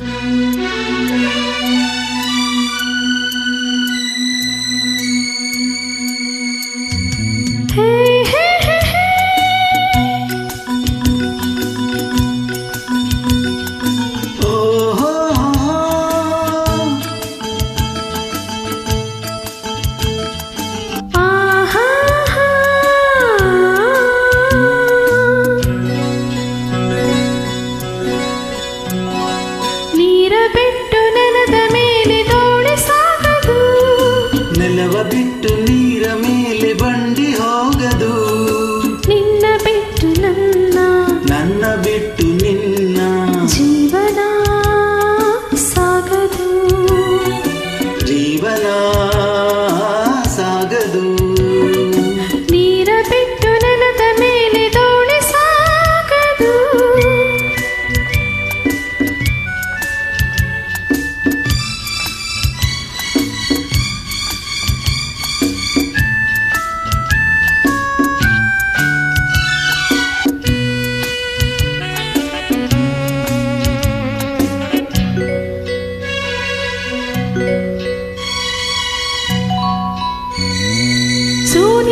Música ನೆಲವ ಬಿಟ್ಟು ನೀರ ಮೇಲೆ ಬಂಡಿ soon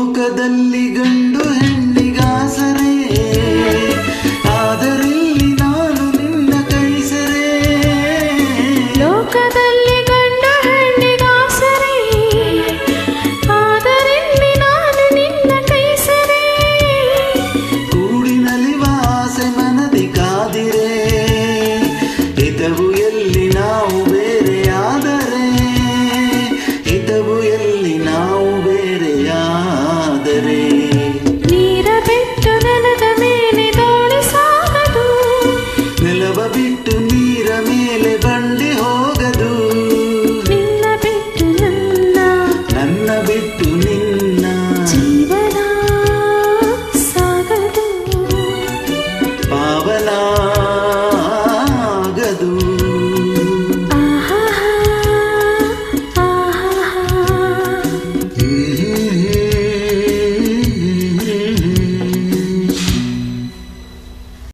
ಲೋಕದಲ್ಲಿ ಗಂಡು ಹೆಣ್ಣಿಗಾಸರ விட்டு